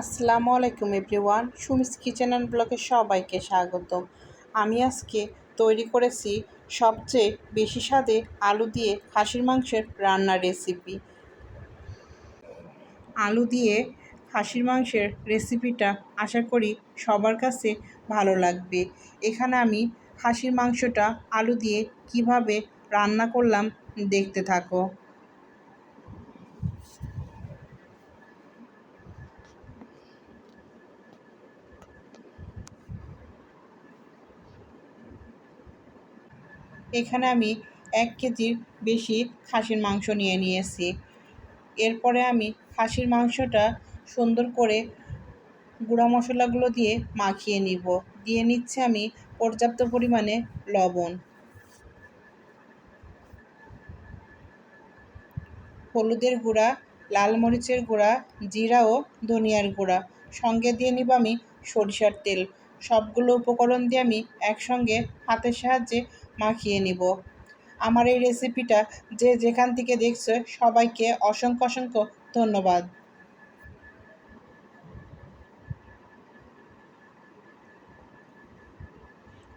আসসালামু আলাইকুম everyone, Sumi's kitchen and ব্লগে সবাইকে স্বাগত আমি আজকে তৈরি করেছি সবচেয়ে বেশি স্বাদে আলু দিয়ে খাসির মাংসের রান্নার রেসিপি। আলু দিয়ে খাসির মাংসের রেসিপিটা আশা করি সবার কাছে ভালো লাগবে। এখানে আমি খাসির মাংসটা আলু দিয়ে কীভাবে রান্না করলাম দেখতে থাকো। এখানে আমি এক কেজির বেশি খাসির মাংস নিয়ে নিয়েছি। এরপরে আমি খাসির মাংসটা সুন্দর করে গুঁড়া মশলাগুলো দিয়ে মাখিয়ে নিব। দিয়ে নিচ্ছে আমি পর্যাপ্ত পরিমাণে লবণ। হলুদের গুঁড়া, লাল মরিচের গুঁড়া, জিরা ও ধনিয়ার গুঁড়া। সঙ্গে দিয়ে নিব আমি সরিষার তেল। সবগুলো উপকরণ দিয়ে আমি একসঙ্গে হাতের সাহায্যে মাখিয়ে নিব। আমার এই রেসিপিটা যে যেখান থেকে দেখছ, সবাইকে অসংখ্য অসংখ্য ধন্যবাদ।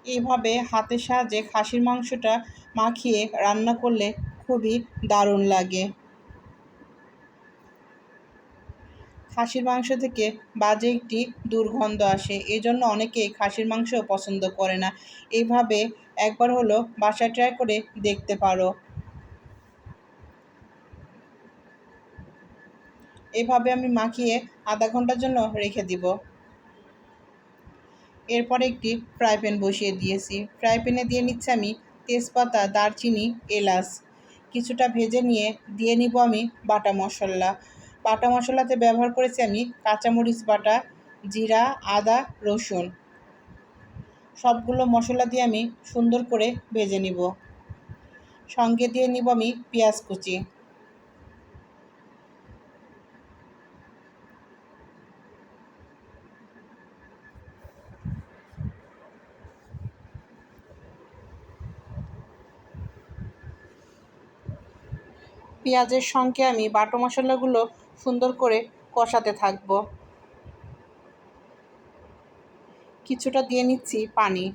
এইভাবে হাতের সাহায্যে খাসির মাংসটা মাখিয়ে রান্না করলে খুবই দারুণ লাগে। খাসির মাংস থেকে বাজে একটি দুর্গন্ধ আসে। এজন্য অনেকেই খাসির মাংস পছন্দ করে না। এইভাবে একবার হলো বাসায় ট্রাই করে দেখতে পারো। এভাবে আমি মাখিয়ে আধা ঘণ্টার জন্য রেখে দিব। এরপরে একটি ফ্রাই প্যান বসিয়ে দিয়েছি। ফ্রাই প্যানে দিয়ে নিচ্ছি আমি তেজপাতা, দারচিনি, এলাচ। কিছুটা ভেজে নিয়ে দিয়ে নিব আমি বাটা মশলা। বাটা মশলাতে ব্যবহার করেছি আমি কাঁচামরিচ বাটা, জিরা, আদা, রসুন। সবগুলো মশলা দিয়ে আমি সুন্দর করে ভেজে নিব। সঙ্গে দিয়ে নিব আমি পেঁয়াজ কুচি। পেঁয়াজের সঙ্গে আমি বাটো মশলাগুলো সুন্দর করে কষাতে থাকব। কিছুটা দিয়ে নিচ্ছি পানি।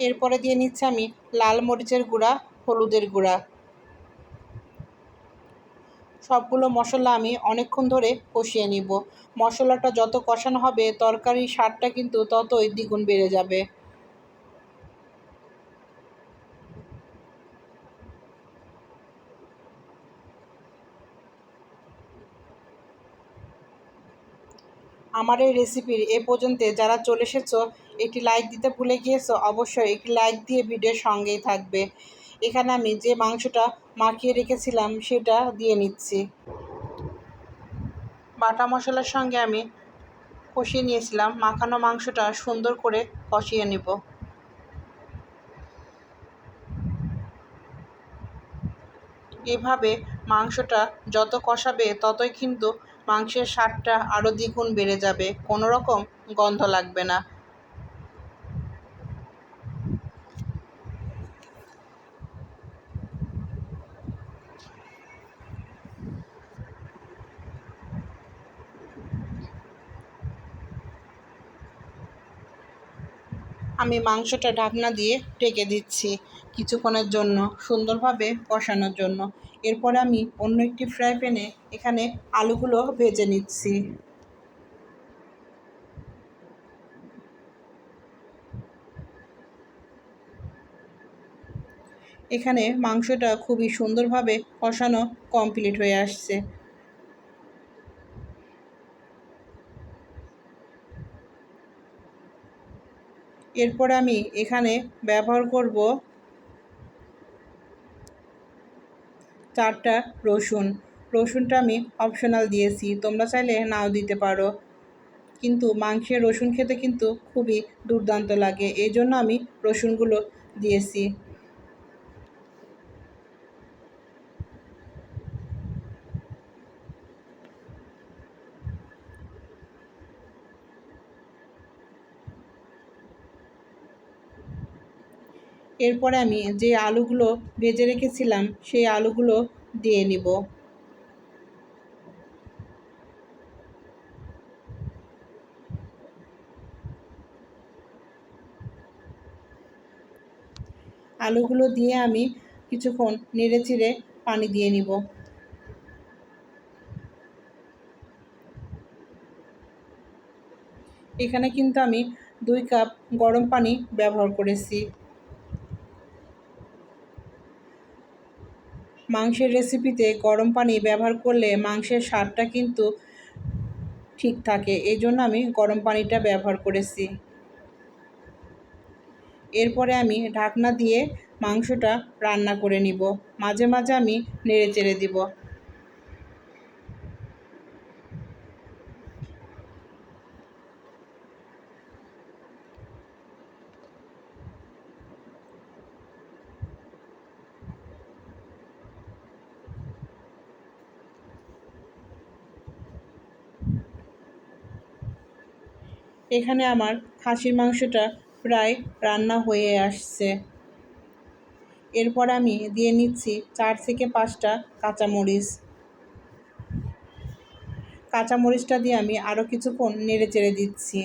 এরপরে দিয়ে নিচ্ছি আমি লাল মরিচের গুঁড়া, হলুদের গুঁড়া। সবগুলো মশলা আমি অনেকক্ষণ ধরে কষিয়ে নিব। মশলাটা যত কষানো হবে, তরকারির স্বাদটা কিন্তু ততই দ্বিগুণ বেড়ে যাবে। আমার এই রেসিপির এ পর্যন্ত যারা চলে এসেছ, একটি লাইক দিতে ভুলে গিয়েছো, অবশ্যই একটি লাইক দিয়ে ভিডিওর সঙ্গেই থাকবে। এখানে আমি যে মাংসটা মাখিয়ে রেখেছিলাম, সেটা দিয়ে নিচ্ছি। বাটা মশলার সঙ্গে আমি কষিয়ে নিয়েছিলাম। মাখানো মাংসটা সুন্দর করে কষিয়ে নেব। এভাবে মাংসটা যত কষাবে, ততই কিন্তু মাংসের স্বাদটা আরও দ্বিগুণ বেড়ে যাবে। কোনো রকম গন্ধ লাগবে না। আমি মাংসটা ঢাকনা দিয়ে ঢেকে দিচ্ছি কিছুক্ষণের জন্য, সুন্দরভাবে কষানোর জন্য। এরপর আমি অন্য একটি ফ্রাই প্যানে এখানে আলুগুলো ভেজে নিচ্ছি। এখানে মাংসটা খুবই সুন্দরভাবে কষানো কমপ্লিট হয়ে আসছে। এরপর আমি এখানে ব্যবহার করব চারটা রসুন। রসুনটা আমি অপশনাল দিয়েছি। তোমরা চাইলে নাও দিতে পারো। কিন্তু মাংসের রসুন খেতে কিন্তু খুবই দুর্দান্ত লাগে। এই জন্য আমি রসুনগুলো দিয়েছি। এরপরে আমি যে আলুগুলো ভেজে রেখেছিলাম, সেই আলুগুলো দিয়ে নিব। আলুগুলো দিয়ে আমি কিছুক্ষণ নেড়ে চিড়ে পানি দিয়ে নিব। এখানে কিন্তু আমি দুই কাপ গরম পানি ব্যবহার করেছি। মাংসের রেসিপিতে গরম পানি ব্যবহার করলে মাংসের স্বাদটা কিন্তু ঠিক থাকে। এই জন্য আমি গরম পানিটা ব্যবহার করেছি। এরপরে আমি ঢাকনা দিয়ে মাংসটা রান্না করে নিব। মাঝে মাঝে আমি নেড়ে চেড়ে দিব। এখানে আমার খাসির মাংসটা প্রায় রান্না হয়ে আসছে। এরপর আমি দিয়ে নিচ্ছি চার থেকে পাঁচটা কাঁচামরিচ। কাঁচামরিচটা দিয়ে আমি আরও কিছুক্ষণ নেড়ে চেড়ে দিচ্ছি।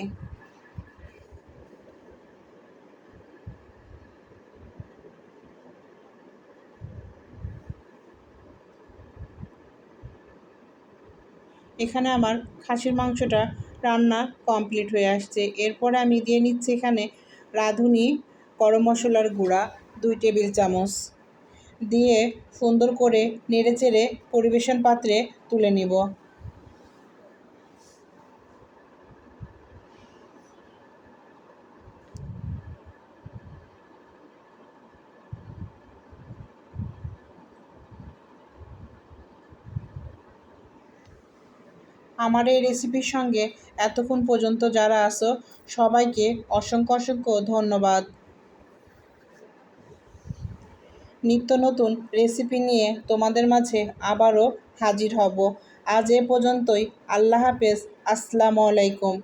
এখানে আমার খাসির মাংসটা রান্না কমপ্লিট হয়ে আসছে। এরপরে আমি দিয়ে নিচ্ছি এখানে রাঁধুনি, গরম মশলার গুঁড়া, দুই টেবিল চামচ। দিয়ে সুন্দর করে নেড়ে চেড়ে পরিবেশন পাত্রে তুলে নিব। আমার এই রেসিপির সঙ্গে এতক্ষণ পর্যন্ত যারা আসো সবাইকে অসংখ্য অসংখ্য ধন্যবাদ। নিত্য নতুন রেসিপি নিয়ে তোমাদের মাঝে আবারও হাজির হব। আজ এ পর্যন্তই। আল্লাহ হাফেজ। আসসালামু আলাইকুম।